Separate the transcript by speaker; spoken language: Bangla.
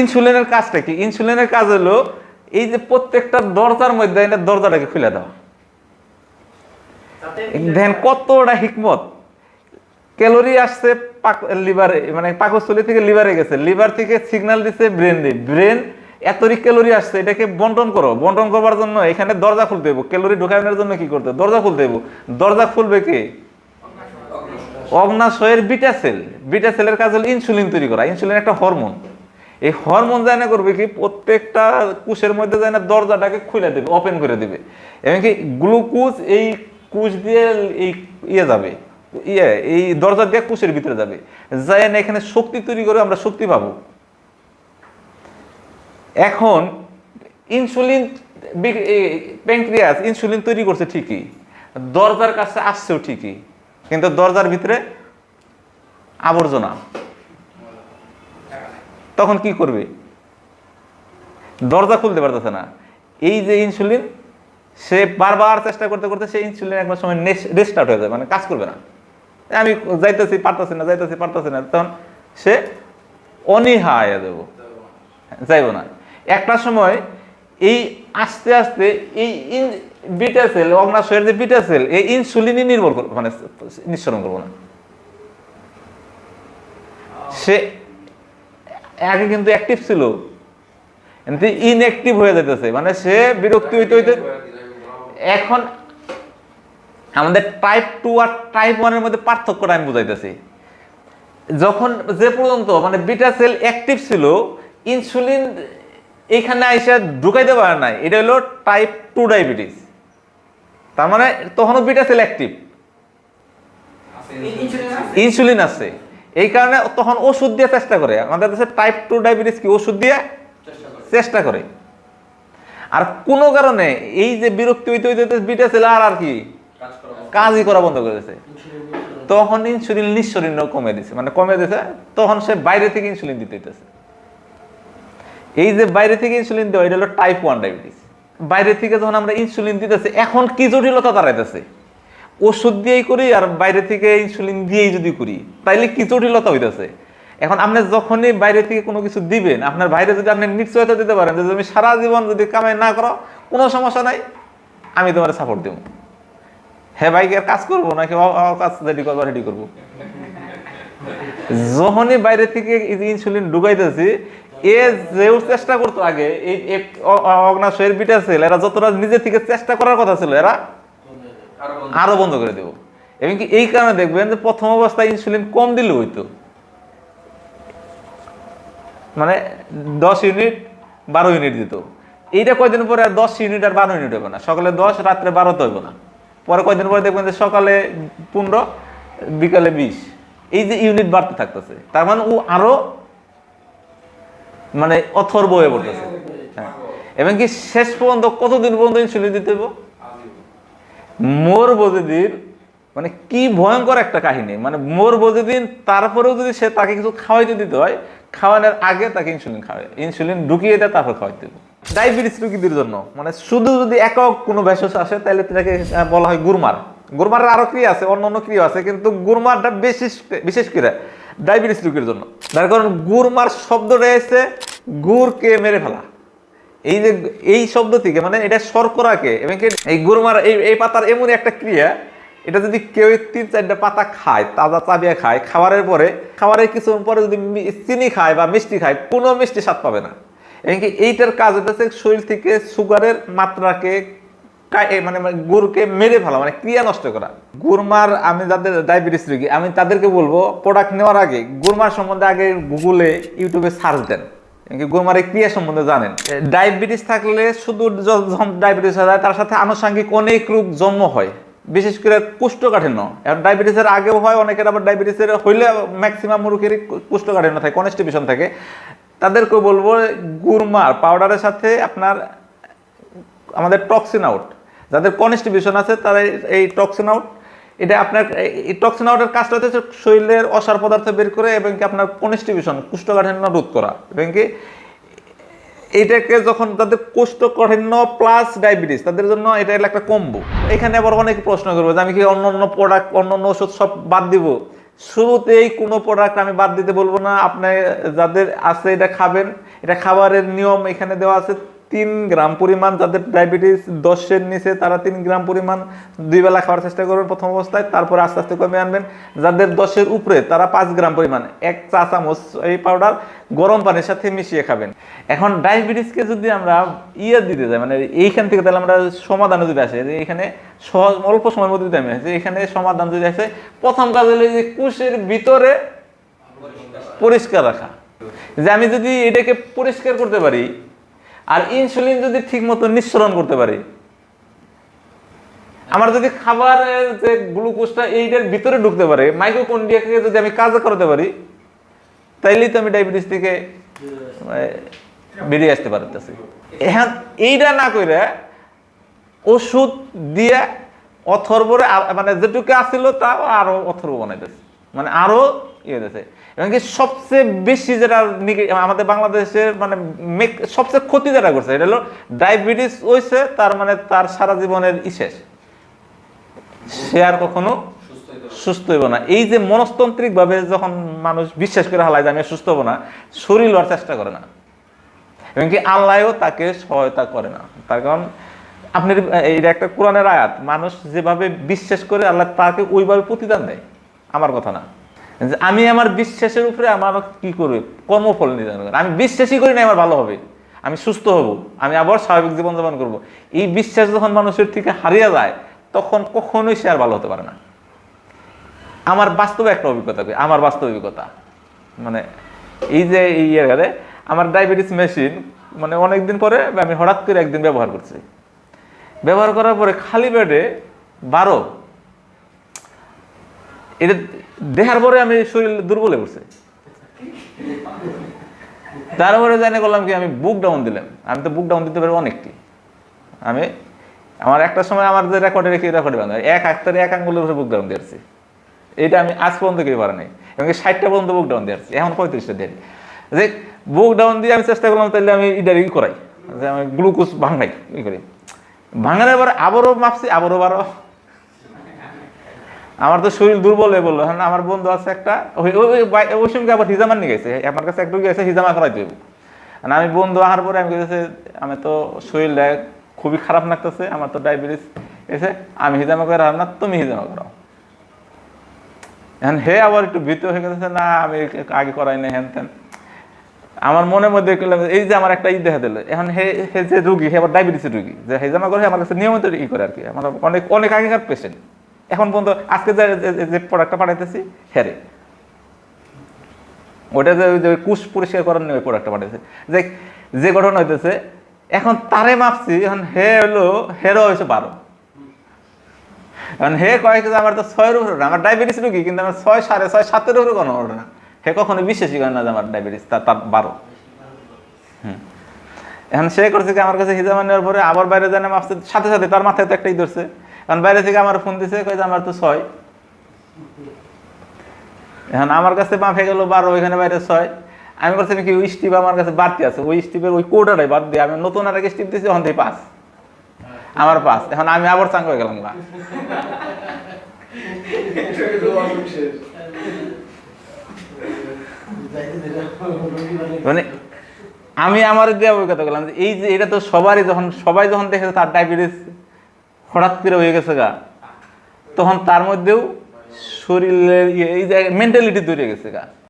Speaker 1: ইনসুলিনের কাজটা কি? ইনসুলিনের কাজ হলো এই যে প্রত্যেকটা দরজার মধ্যে এটা দরজাটাকে খুলে দাও। দেখেন কতটা হিকমত। ক্যালোরি আসছে পাক লিভারে মানে পাকস্থলী থেকে লিভারে গেছে। লিভার থেকে সিগনাল দিচ্ছে ব্রেন দিয়ে। ব্রেন এতরি ক্যালোরি আসছে এটাকে বন্টন করো। বন্টন করবার জন্য এখানে দরজা খুলতে দেবো ক্যালোরি ঢোকানোর জন্য কি করতে দরজা খুলতে দেবো দরজা খুলবে কে? অগ্নাশয়ের বিটা সেল। বিটা সেলের কাজ হলো ইনসুলিন তৈরি করা। ইনসুলিন একটা হরমোন। এই হরমোন যায় না করবে কি প্রত্যেকটা কুশের মধ্যে যায় না দরজাটাকে খুলে দেবে ওপেন করে দেবে। এমনকি গ্লুকোজ এই কুশ দিয়ে এই ইয়ে যাবে ইয়ে এই দরজা দিয়ে কুশের ভিতরে যাবে। যায় না এখানে শক্তি তৈরি করে আমরা শক্তি পাবো। এখন ইনসুলিন প্যাঙ্ক্রিয়াস ইনসুলিন তৈরি করছে ঠিকই, দরজার কাছে আসছেও ঠিকই, কিন্তু দরজার ভিতরে আবর্জনা। তখন কি করবে? দরজা খুলতে পারতেছে না। এই যে ইনসুলিন সে বারবার চেষ্টা করতে করতে সেই ইনসুলিন একবার সময় রেস্টার্ট হয়ে যায় মানে কাজ করবে না। আমি যাইতেছি, পারতেছি না, যাইতেছি, পারতেছি না, তখন সে অনীহা আয়া দেব যাইব না। একটা সময় এই আস্তে আস্তে এই বিটা সেল অগ্নাশয়ের যে বিটা সেল এই ইনসুলিনই নির্ভর করব মানে নিঃসরণ করব না। সে আগে কিন্তু অ্যাক্টিভ ছিল। কিন্তু ইনঅ্যাক্টিভ হয়ে যেতেছে। মানে সে বিরক্তি হইতে হইতে এখন আমাদের টাইপ টু আর টাইপ ওয়ানের মধ্যে পার্থক্যটা আমি বুঝাইতেছি। যখন যে পর্যন্ত মানে বিটা সেল অ্যাক্টিভ ছিল ইনসুলিন এইখানে আইসা ঢুকাইতে পারে নাই। এটা হলো টাইপ টু ডায়াবেটিস তার মানে তখনও বিটা সেল অ্যাক্টিভ ইনসুলিন আছে। এই কারণে তখন ওষুধ দিয়ে চেষ্টা করে। আমাদের দেশে টাইপ টু ডায়াবেটিস কি ওষুধ দিয়ে চেষ্টা করে। আর কোনো কারণে এই যে বিরক্তি হইতে হইতে বিটা সেল আর আর কি কাজই করা বন্ধ করে দিয়েছে। তখন ইনসুলিন নিঃসরণ কমে দিছে মানে কমে দিয়েছে তখন সে বাইরে থেকে ইনসুলিন দিতে হইতেছে। এই যে বাইরে থেকে ইনসুলিন দেওয়া এটা হলো টাইপ ওয়ান ডায়াবেটিস বাইরে থেকে যখন আমরা ইনসুলিন দিতেছে এখন কি জটিলতা দাঁড়াইতেছে? ওষুধ দিয়েই করি আর বাইরে থেকে ইনসুলিন দিয়েই যদি করি, তাইলে কি জটিলতা হইতেছে? এখন আপনি যখনই বাইরে থেকে কোনো কিছু দিবেন, আপনার বাইরে যদি আপনি নিশ্চয়তা দিতে পারেন যে, তুমি সারা জীবন যদি কামাই না করো, কোনো সমস্যা নাই, আমি তোমার সাপোর্ট দেবো। হ্যাঁ ভাই আর কাজ করব? নাকি কাজ রেডি করব রেডি করব? যখনই বাইরে থেকে ইনসুলিন ঢুকাইতেছি, এ যেও চেষ্টা করতো আগে, এই অগ্নাশয়ের বিটা সেল এরা যতটা নিজে থেকে চেষ্টা করার কথা ছিল, এরা আরও বন্ধ করে দেব। এবং কি এই কারণে দেখবেন যে প্রথম অবস্থায় ইনসুলিন কম দিলে হইতো। মানে দশ ইউনিট বারো ইউনিট দিত। এইটা কয়দিন পরে আর দশ ইউনিট আর বারো ইউনিট হবে না। সকালে দশ রাত্রে বারো তো হইব না। পরে কয়দিন পরে দেখবেন যে সকালে পনেরো বিকালে বিশ। এই যে ইউনিট বাড়তে থাকতেছে তার মানে ও আরও মানে অথর্ব হয়ে পড়তেছে। হ্যাঁ এবং কি শেষ পর্যন্ত কতদিন পর্যন্ত ইনসুলিন দিতে হইব? মোর বজেদির মানে কি ভয়ঙ্কর একটা কাহিনী। মানে মোর বজেদিন তারপরেও যদি সে তাকে কিছু খাওয়াইতে দিতে হয়, খাওয়ানোর আগে তাকে ইনসুলিন খাওয়ায়। ইনসুলিন ঢুকিয়ে দেয় তারপর খাওয়াইতে হবে ডায়াবেটিস রোগীদের জন্য। মানে শুধু যদি একক কোনো ভেষজ আসে তাহলে তাকে বলা হয় গুরমার। গুরমারের আরও ক্রিয়া আছে, অন্য অন্য ক্রিয়া আছে, কিন্তু গুরমারটা বিশেষ বিশেষ ক্রিয়া ডায়াবেটিস রোগীর জন্য। তার কারণ গুরমার শব্দটা এসে গুড়কে মেরে ফেলা। এই যে, এই শব্দ থেকে মানে এটা শর্করাকে, এবং এই গুরমার, এই এই পাতার এমনই একটা ক্রিয়া, এটা যদি কেউ তিন চারটা পাতা খায়, তাজা চাবিয়া খায়, খাবারের পরে, খাবারের কিছুক্ষণ পরে যদি চিনি খায় বা মিষ্টি খায়, কোনো মিষ্টি স্বাদ পাবে না। এবং কি এইটার কাজ হচ্ছে শরীর থেকে সুগারের মাত্রাকে মানে মানে গুড়কে মেরে ফেলা মানে ক্রিয়া নষ্ট করা। গুরমার, আমি যাদের ডায়াবেটিস রোগী, আমি তাদেরকে বলব প্রোডাক্ট নেওয়ার আগে, গুরমার সম্বন্ধে আগে গুগলে ইউটিউবে সার্চ দেন। এই ক্রিয়া সম্বন্ধে জানেন? ডায়াবেটিস থাকলে শুধু ডায়াবেটিস হয় তার সাথে আনুষঙ্গিক অনেক রোগ জন্ম হয়। বিশেষ করে কোষ্ঠকাঠিন্য। ডায়াবেটিসের আগেও হয়, অনেকের আবার ডায়াবেটিসের হইলে ম্যাক্সিমাম রোগেরই কোষ্ঠকাঠিন্য থাকে কনস্টিপেশন থাকে। তাদেরকে বলব গুরমার পাউডারের সাথে আপনার আমাদের টক্সিন আউট যাদের কনস্টিবিউশন আছে তারা এই টক্সিন আউট এটা আপনার টক্সিন আউটের কাজটা হচ্ছে শরীরের অসার পদার্থ বের করে এবং কি আপনার কনস্টিবিউশন কুষ্ঠকাঠিন্য রোধ করা এবং কি এইটাকে যখন তাদের কোষ্ঠকাঠিন্য প্লাস ডায়াবেটিস তাদের জন্য এটা একটা কম্বো এখানে আবার অনেক প্রশ্ন করব যে আমি কি অন্য অন্য প্রোডাক্ট অন্য অন্য ওষুধ সব বাদ দিব? শুরুতেই কোনো প্রোডাক্ট আমি বাদ দিতে বলব না। আপনি যাদের আছে এটা খাবেন। এটা খাবারের নিয়ম এখানে দেওয়া আছে। তিন গ্রাম পরিমাণ যাদের ডায়াবেটিস দশের নিচে, তারা তিন গ্রাম পরিমাণ দুই বেলা খাওয়ার চেষ্টা করবেন প্রথম অবস্থায়, তারপরে আস্তে আস্তে কমে আনবেন। যাদের দশের উপরে, তারা পাঁচ গ্রাম পরিমাণ, এক চা চামচ এই পাউডার গরম পানির সাথে মিশিয়ে খাবেন। এখন ডায়াবেটিসকে যদি আমরা ইয়ে দিতে যাই মানে এইখান থেকে তাহলে আমরা সমাধানে যদি আসে, যে এখানে সহজ, অল্প সময়ের মধ্যে যদি আমি এখানে সমাধান যদি আসে, প্রথম কাজ হলো যে কুশের ভিতরে পরিষ্কার রাখা। যে আমি যদি এটাকে পরিষ্কার করতে পারি আর ইনসুলিন যদি ঠিক মতো নিঃসরণ করতে পারি আমার যদি খাবারের যে গ্লুকোজটা এইটার ভিতরে ঢুকতে পারে মাইক্রোকন্ডিয়াকে যদি আমি কাজ করতে পারি তাইলেই তো আমি ডায়াবেটিস থেকে মানে, বেরিয়ে আসতে পারতেছি। এখন এইটা না করে ওষুধ দিয়ে অথর্বরে মানে যেটুকু আসছিল তা আরও অথর্ব বানাইতেছে। মানে আরও ইয়ে এবং কি সবচেয়ে বেশি যেটা আমাদের বাংলাদেশের মানে সবচেয়ে ক্ষতি যেটা করছে, এটা হলো ডায়াবেটিস হয়েছে, তার মানে তার সারা জীবনের ই শেষ। সে আর কখনো সুস্থ হইব না। এই যে মনস্তান্ত্রিক ভাবে যখন মানুষ বিশ্বাস করে হালায় যে আমি সুস্থ হব না, শরীর হওয়ার চেষ্টা করে না। এবং কি আল্লাহও তাকে সহায়তা করে না। তার কারণ আপনার এটা একটা কোরআনের আয়াত, মানুষ যেভাবে বিশ্বাস করে আল্লাহ তাকে ওইভাবে প্রতিদান দেয়। আমার কথা না। আমি আমার বিশ্বাসের উপরে আমার কি করবে? কর্মফল নির্ধারণ করে। আমি বিশ্বাসই করি না আমার ভালো হবে। আমি সুস্থ হব। আমি আবার স্বাভাবিক জীবনযাপন করব। এই বিশ্বাস যখন মানুষের থেকে হারিয়ে যায়, তখন কখনোই সে আর ভালো হতে পারে না। আমার বাস্তবে একটা অভিজ্ঞতা আমার বাস্তব অভিজ্ঞতা। মানে এই যে এই ইয়ে আমার ডায়াবেটিস মেশিন মানে অনেকদিন পরে আমি হঠাৎ করে একদিন ব্যবহার করছি। ব্যবহার করার পরে খালি পেটে বারো এটা দেখার পরে আমি শরীর দুর্বল পড়ছে। তারপরে জানে করলাম কি, আমি বুক ডাউন দিলাম। আমি তো বুক ডাউন দিতে পারি অনেকটি। আমি, আমার একটা সময় আমার যে রেকর্ডে রেখে রেকর্ডে বান্ধব এক হাতের এক আঙ্গুলের উপরে বুক ডাউন দিয়েছি। এটা আমি আজ পর্যন্ত কেউ পারে নাই। এবং ষাটটা পর্যন্ত বুক ডাউন দিয়েছি। এখন পঁয়ত্রিশটা দিয়ে যে বুক ডাউন দিয়ে আমি চেষ্টা করলাম তাহলে আমি ইডার করাই। যে আমি গ্লুকোজ ভাঙাই, ই করি। ভাঙানোর পরে আবারও মাপছি, আবারও বারো। আমার তো শরীর দুর্বল হয়ে বলল হ্যাঁ আমার বন্ধু আছে একটা, ওই- সঙ্গে আবার হিজামান নিয়ে গেছে আমার কাছে একটু গেছে হিজামা করাই দেবো আর আমি বন্ধু আসার পরে আমি গেছে আমি তো শরীরটা খুবই খারাপ লাগতেছে, আমার তো ডায়াবেটিস এসে, আমি হিজামা করে না, তুমি হিজামা করাও। এখন হে আবার একটু ভীত হয়ে গেছে, না, আমি আগে করাই না হ্যান ত্যান আমার মনের মধ্যে এই যে আমার একটা ই দেখা দিল। এখন হে হে যে রুগী, হে আবার ডায়াবেটিসের রুগী, যে হেজামা করে আমার কাছে নিয়মিত ই করে আর কি, আমার অনেক অনেক আগেকার পেশেন্ট এখন পর্যন্ত আজকে যে প্রোডাক্টটা পাঠাইতেছি হেরে ওটা যে কুশ পরিষ্কার করার নিয়ে ওই প্রোডাক্টটা পাঠাইছে। যে যে ঘটনা হইতেছে, এখন তারে মাপছি এখন হে হলো, হেরো হয়েছে বারো। এখন হে কয়েক যে আমার তো ছয়ের উপরে আমার ডায়াবেটিস রুগী, কিন্তু আমার ছয় সাড়ে ছয় সাতের উপরে কোনো ওঠে না। হে কখনো বিশ্বাসই করে না যে আমার ডায়াবেটিস তার তার বারো। হুম। এখন সে করছে কি, আমার কাছে হিজামা নেওয়ার পরে আবার বাইরে জানে মাপছে সাথে সাথে, তার মাথায় তো একটাই ধরছে। এখন বাইরে থেকে আমার ফোন দিছে কই যে আমার তো ছয়। এখন আমার কাছে হয়ে গেল বারো ওইখানে বাইরে ছয়। আমি করছি কি ওই স্টিপ আমার কাছে বাড়তি আছে? ওই স্টিপের ওই কোটাটাই বাদ দিয়ে আমি নতুন আর এক স্টিপ দিয়েছি ওখান থেকে পাস আমার পাস এখন আমি আবার চাঙ্গ হয়ে গেলাম গা। মানে আমি আমার দিয়ে অভিজ্ঞতা করলাম যে এই যে এটা তো সবারই যখন সবাই যখন দেখেছে তার ডায়াবেটিস হঠাৎ করে হয়ে গেছে গা। তখন তার মধ্যেও শরীরের ইয়ে- এই মেন্টালিটি তৈরি হয়ে গেছে গা।